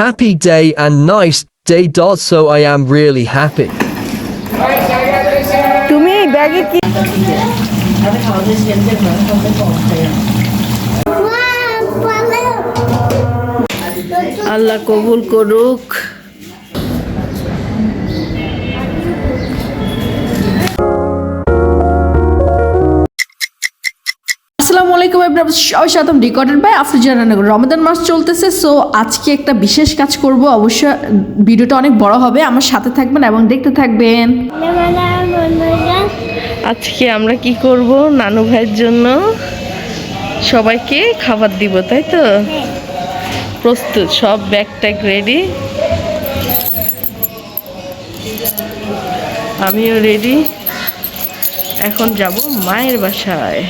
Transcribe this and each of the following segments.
happy day and nice day dot so I am really happy. তুমি ব্যাগে কি আল্লাহ কবুল করুক আসসালামু আলাইকুম আপনার সবাই সাথে রেকর্ডেড বাই আফরুজা রান্নাঘর রমাদান মাস চলতেছে সো আজকে একটা বিশেষ কাজ করব। অবশ্য ভিডিওটা অনেক বড় হবে, আমার সাথে থাকবেন এবং দেখতে থাকবেন। আজকে আমরা কি করব নানু ভাইয়ের জন্য? সবাইকে খাবার দিব, তাই তো? প্রস্তুত, সব ব্যাগ ট্যাগ রেডি আমিও রেডি এখন যাব মায়ের বাসায়।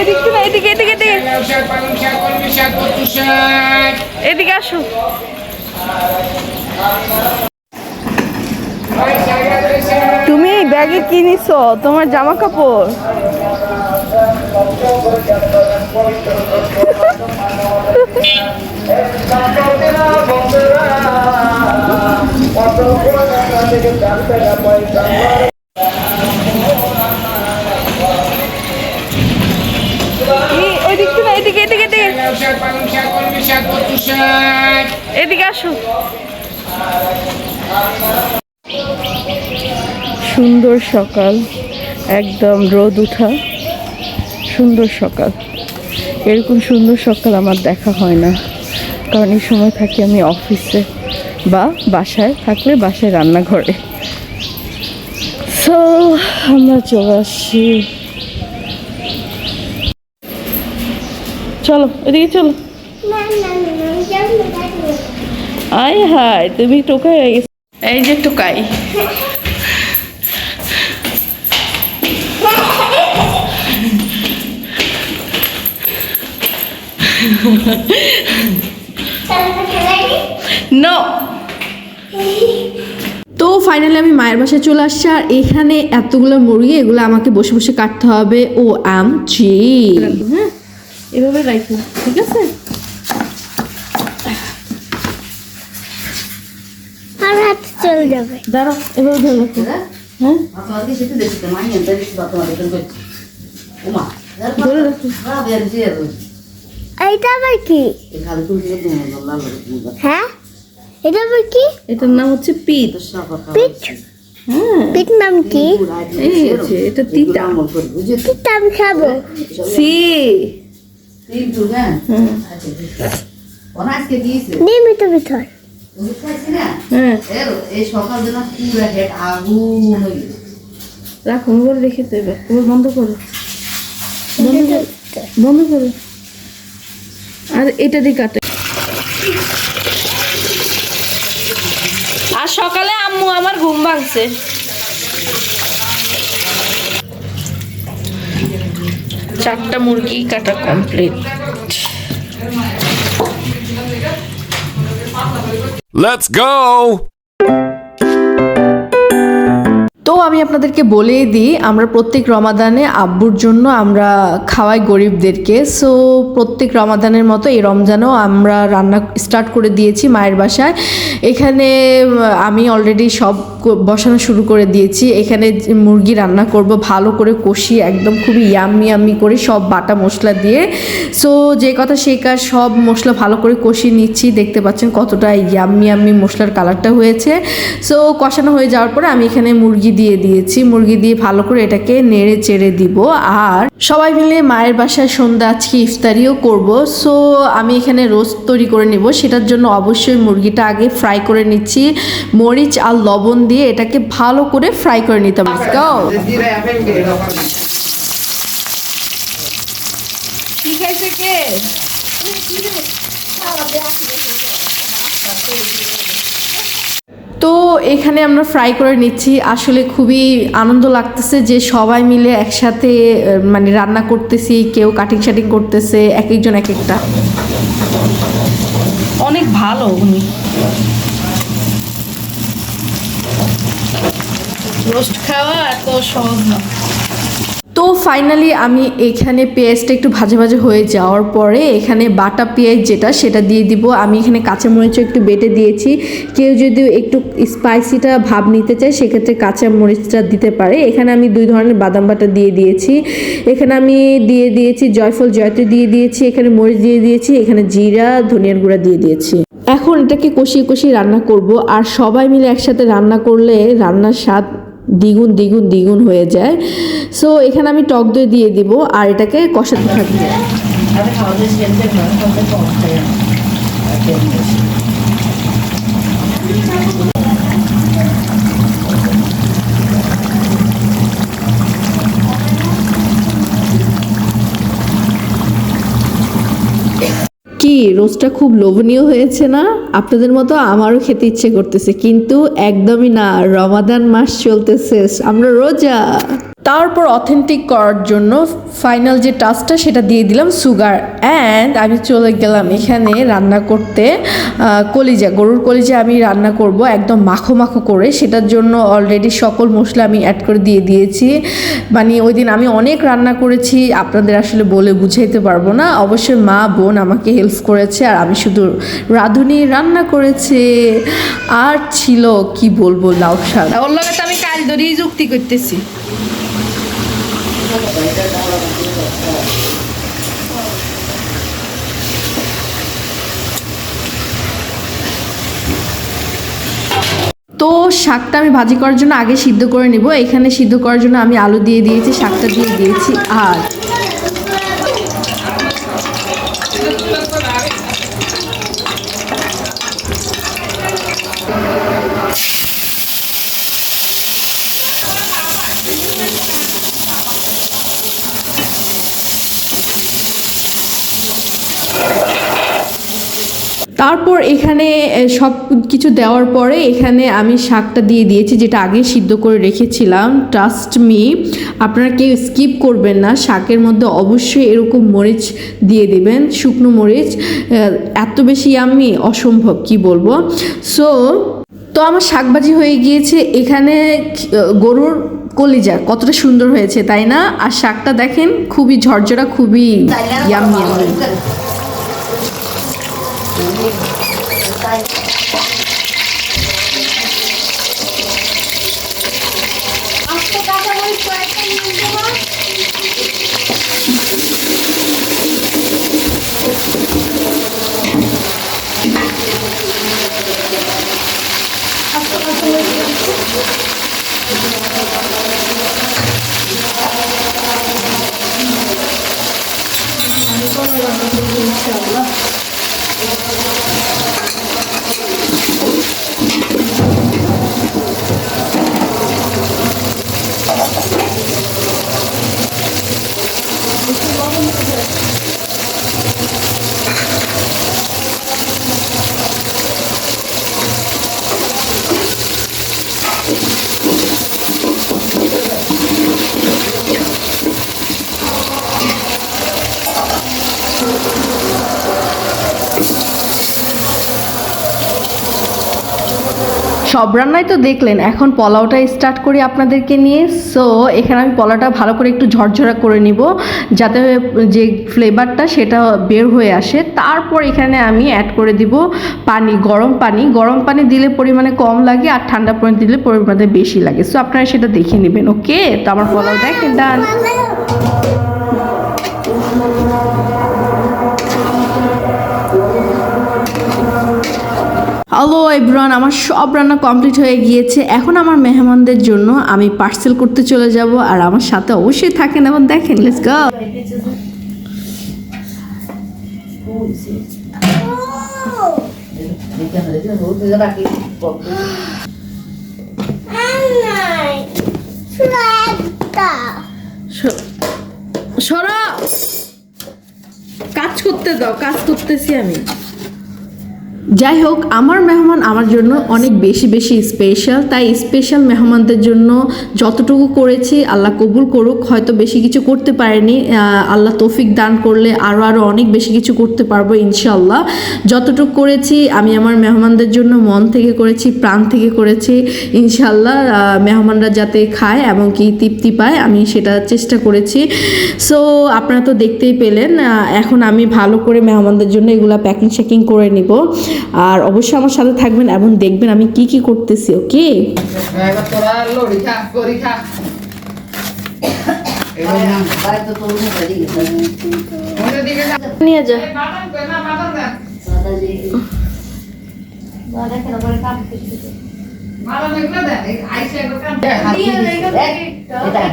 এদিকে এদিকে আসো। তুমি ব্যাগে কি নিছো? তোমার জামা কাপড় সুন্দর সকাল, একদম রোদ উঠা। সুন্দর সকাল। এরকম সুন্দর সকাল আমার দেখা হয় না। কারণ এই সময় থাকি আমি অফিসে। বা বাসায় থাকলে বাসায় রান্নাঘরে। সো আমরা চলে আসছি। চলো এদিকে চলো। আয় হায় তুমি টোকাই হয়ে গেছো এই যে টোকাই। নো তো ফাইনালি আমি মায়ের বাসায় চলে আসছি আর এখানে এতগুলো মুরগি এগুলো আমাকে বসে বসে কাটতে হবে। ও আম জি হ্যাঁ এভাবে রাখো ঠিক আছে? আর চলে যাবে। দাঁড়াও এভাবে ধরে রাখো। হ্যাঁ? তোমাকে সেটা দেখতে মাই এনটা দেখতে তোমার দেখতে করছি। ওমা ধরে রাখো। খারাপ এর যে এইটা আবার কি? হ্যাঁ? এটা আবার কি? এটার নাম হচ্ছে পিট। পিঠ হ্যাঁ। পিঠ নাম কি? এই এটা তিতা। আমি খাব। সি। নিয়মিত ভিতর রাখো মোবাইল দেবে এবার। বন্ধ করো। বন্ধ করো। বন্ধ করো। আর এটা দিয়ে কাটে। আর সকালে আম্মু আমার ঘুম ভাঙছে চারটা মুরগি কাটা কমপ্লিট Let's go! আমি আপনাদেরকে বলেই দিই, আমরা প্রত্যেক রমাদানে আব্বুর জন্য আমরা খাওয়াই গরিবদেরকে। সো প্রত্যেক রমাদানের মতো এই রমজানও আমরা রান্না স্টার্ট করে দিয়েছি মায়ের বাসায়। এখানে আমি অলরেডি সব বসানো শুরু করে দিয়েছি। এখানে মুরগি রান্না করব, ভালো করে কষি একদম খুবই ইয়াম্মি ইয়াম্মি করে সব বাটা মশলা দিয়ে। সো যে কথা সেই কাজ, সব মশলা ভালো করে কষিয়ে নিচ্ছি। দেখতে পাচ্ছেন কতটা ইয়াম্মি ইয়াম্মি মশলার কালারটা হয়েছে। সো কষানো হয়ে যাওয়ার পরে আমি এখানে মুরগি দিয়ে দিয়েছি। মুরগি দিয়ে ভালো করে এটাকে নেড়ে চেড়ে দিব। আর সবাই মিলে মায়ের বাসায় সন্ধ্যা, আজকে ইফতারিও করব। সো আমি এখানে রোস্ট তৈরি করে নেব। সেটার জন্য অবশ্যই মুরগিটা আগে ফ্রাই করে নিচ্ছি। মরিচ আর লবণ দিয়ে এটাকে ভালো করে ফ্রাই করে নিতে হবে Go! কে কি খাইছে কে? তো এখানে আমরা ফ্রাই করে নিচ্ছি। আসলে খুবই আনন্দ লাগতেছে যে সবাই মিলে একসাথে মানে রান্না করতেছি, কেউ কাটিং শাটিং করতেছে এক একজন এক একটা অনেক ভালো উনি। রোস্ট খাওয়া এত সহজ না। তো ফাইনালি আমি এখানে পেঁয়াজটা একটু ভাজা ভাজা হয়ে যাওয়ার পরে এখানে বাটা পেঁয়াজ যেটা, সেটা দিয়ে দিব। আমি এখানে কাঁচামরিচও একটু বেটে দিয়েছি। কেউ যদি একটু স্পাইসিটা ভাব নিতে চায়, সেক্ষেত্রে কাঁচা মরিচটা দিতে পারে। এখানে আমি দুই ধরনের বাদাম বাটা দিয়ে দিয়েছি। এখানে আমি দিয়ে দিয়েছি জয়ফল জয়ত্রী দিয়ে দিয়েছি, এখানে মরিচ দিয়ে দিয়েছি, এখানে জিরা, ধনিয়ার গুঁড়া দিয়ে দিয়েছি। এখন এটাকে কষিয়ে কষিয়ে রান্না করব। আর সবাই মিলে একসাথে রান্না করলে রান্নার স্বাদ দ্বিগুণ দ্বিগুণ দ্বিগুণ হয়ে যায়। সো এখানে আমি টক দই দিয়ে দিব আর এটাকে কষাতে থাকব। কি রোজটা খুব লোভনীয় হয়েছে না? আপনাদের মতো আমারও খেতে ইচ্ছে করতেছে, কিন্তু একদমই না। রমাদান মাস চলতেছে, আমরা রোজা। তারপর অথেন্টিক করার জন্য ফাইনাল যে টাচটা সেটা দিয়ে দিলাম সুগার অ্যান্ড আমি চলে গেলাম এখানে রান্না করতে কলিজা, গরুর কলিজা আমি রান্না করব একদম মাখো মাখো করে। সেটার জন্য অলরেডি সকল মশলা আমি অ্যাড করে দিয়ে দিয়েছি। মানে ওই দিন আমি অনেক রান্না করেছি, আপনাদের আসলে বলে বুঝাইতে পারব না। অবশ্যই মা, বোন আমাকে হেল্প করেছে আর আমি শুধু রাঁধুনি রান্না করেছে। আর ছিল, কি বলব, লাউ শাক। ওর লগে আমি কাল ধরেই যুক্তি করতেছি। তো শাকটা আমি ভাজি করার জন্য আগে সিদ্ধ করে নিব। এখানে সিদ্ধ করার জন্য আমি আলু দিয়ে দিয়েছি, শাকটা দিয়ে দিয়েছি, আর তারপর এখানে সব কিছু দেওয়ার পরে এখানে আমি শাকটা দিয়ে দিয়েছি যেটা আগে সিদ্ধ করে রেখেছিলাম। ট্রাস্ট মি আপনারা কেউ স্কিপ করবেন না। শাকের মধ্যে অবশ্যই এরকম মরিচ দিয়ে দিবেন শুকনো মরিচ। এত বেশি আমি অসম্ভব কি বলব? সো তো আমার শাকবাজি হয়ে গিয়েছে। এখানে গরুর কলিজা কতটা সুন্দর হয়েছে তাই না? আর শাকটা দেখেন খুবই ঝরঝরা খুবই ইয়ামি ইয়ামি tayo. সব রান্নাই তো দেখলেন। এখন পোলাওটা স্টার্ট করি আপনাদেরকে নিয়ে। সো এখানে আমি পোলাওটা ভালো করে একটু ঝরঝরা করে নিব, যাতে যে ফ্লেভারটা সেটা বের হয়ে আসে। তারপর এখানে আমি অ্যাড করে দিব পানি, গরম পানি। গরম পানি দিলে পরিমাণে কম লাগে আর ঠান্ডা পানি দিলে পরিমাণে বেশি লাগে। সো আপনারা সেটা দেখে নেবেন ওকে তো আমার পোলাও দেখেন ডান হ্যালো এভরিওয়ান, আমার সব রান্না কমপ্লিট হয়ে গিয়েছে। এখন আমার মেহমানদের জন্য আমি পার্সেল করতে চলে যাব আর আমার সাথে অবশ্যই থাকেন এবং দেখেন সরা! কাজ করতে দাও, কাজ করতেছি আমি। যাই হোক আমার মেহমান আমার জন্য অনেক বেশি বেশি স্পেশাল তাই স্পেশাল মেহমানদের জন্য যতটুকু করেছি আল্লাহ কবুল করুক, হয়তো বেশি কিছু করতে পারেনি আল্লাহ তৌফিক দান করলে আরও আরও অনেক বেশি কিছু করতে পারব ইনশাল্লাহ যতটুকু করেছি আমি আমার মেহমানদের জন্য মন থেকে করেছি, প্রাণ থেকে করেছি ইনশাল্লাহ মেহমানরা যাতে খায় এবং কি তৃপ্তি পায়, আমি সেটা চেষ্টা করেছি। সো আপনারা তো দেখতেই পেলেন এখন আমি ভালো করে মেহমানদের জন্য এগুলা প্যাকিং শ্যাকিং করে নিব। আর অবশ্যই আমার সাথে থাকবেন এবং দেখবেন আমি কি কি করতেছি ওকে? নিয়ে যা।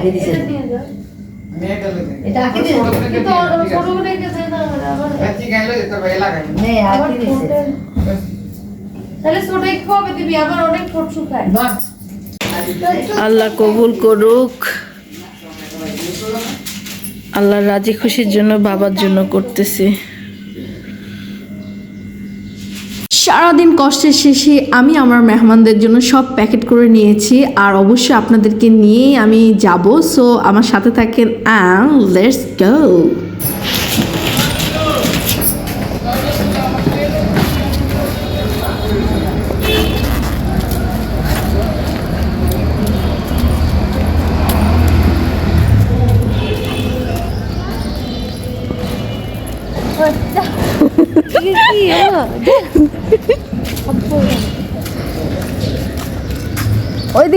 দিছে এটা আল্লাহ কবুল করুক। আল্লাহ রাজি খুশির জন্য বাবার জন্য করতেছি। সারাদিন কষ্টের শেষে আমি আমার মেহমানদের জন্য সব প্যাকেট করে নিয়েছি আর অবশ্যই আপনাদেরকে নিয়েই আমি যাব। সো আমার সাথে থাকেন অ্যান্ড লেটস গো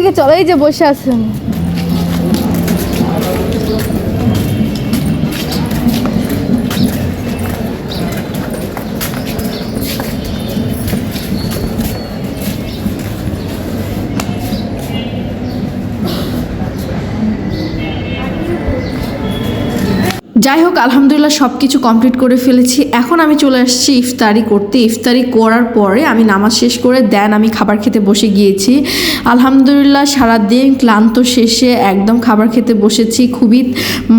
ওইদিকে চলো এই যে বসে আছেন। যাই হোক আলহামদুলিল্লাহ সব কিছু কমপ্লিট করে ফেলেছি। এখন আমি চলে আসছি ইফতারি করতে। ইফতারি করার পরে আমি নামাজ শেষ করে দেন আমি খাবার খেতে বসে গিয়েছি। আলহামদুলিল্লাহ সারাদিন ক্লান্ত শেষে একদম খাবার খেতে বসেছি। খুবই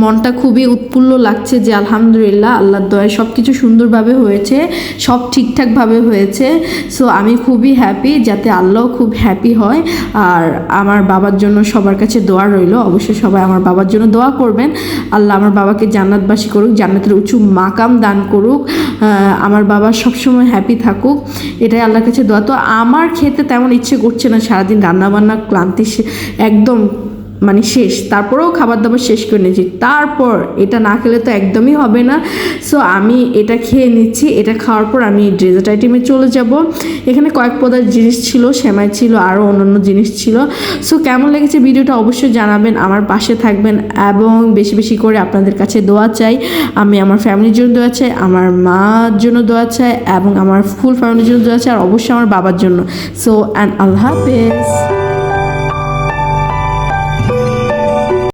মনটা খুবই উৎফুল্ল লাগছে যে আলহামদুলিল্লাহ আল্লাহর দয়ায় সব কিছু সুন্দরভাবে হয়েছে, সব ঠিকঠাকভাবে হয়েছে। সো আমি খুবই হ্যাপি যাতে আল্লাহ খুব হ্যাপি হয়। আর আমার বাবার জন্য সবার কাছে দোয়া রইল। অবশ্যই সবাই আমার বাবার জন্য দোয়া করবেন। আল্লাহ আমার বাবাকে জান্নাতবাসী করুক, জান্নাতের উঁচু মাকাম দান করুক আমার বাবা সবসময় হ্যাপি থাকুক, এটাই আল্লাহর কাছে দোয়া। তো আমার খেতে তেমন ইচ্ছে করছে না সারাদিন রান্নাবান্না, ক্লান্তি একদম মানে শেষ, তারপরেও খাবার দাবার শেষ করে নিয়েছি। তারপর এটা না খেলে তো একদমই হবে না। সো আমি এটা খেয়ে নিচ্ছি, এটা খাওয়ার পর আমি ডেজার্ট আইটেমে চলে যাব। এখানে কয়েক পদার জিনিস ছিল, সেমাই ছিল আরও অন্যান্য জিনিস ছিল। সো কেমন লেগেছে ভিডিওটা অবশ্যই জানাবেন, আমার পাশে থাকবেন এবং বেশি বেশি করে আপনাদের কাছে দোয়া চাই। আমি আমার ফ্যামিলির জন্য দোয়া চাই, আমার মার জন্য দোয়া চাই এবং আমার ফুল ফ্যামিলির জন্য দোয়া চাই, আর অবশ্যই আমার বাবার জন্য। সো অ্যান্ড আল্লাহ হাফেজ।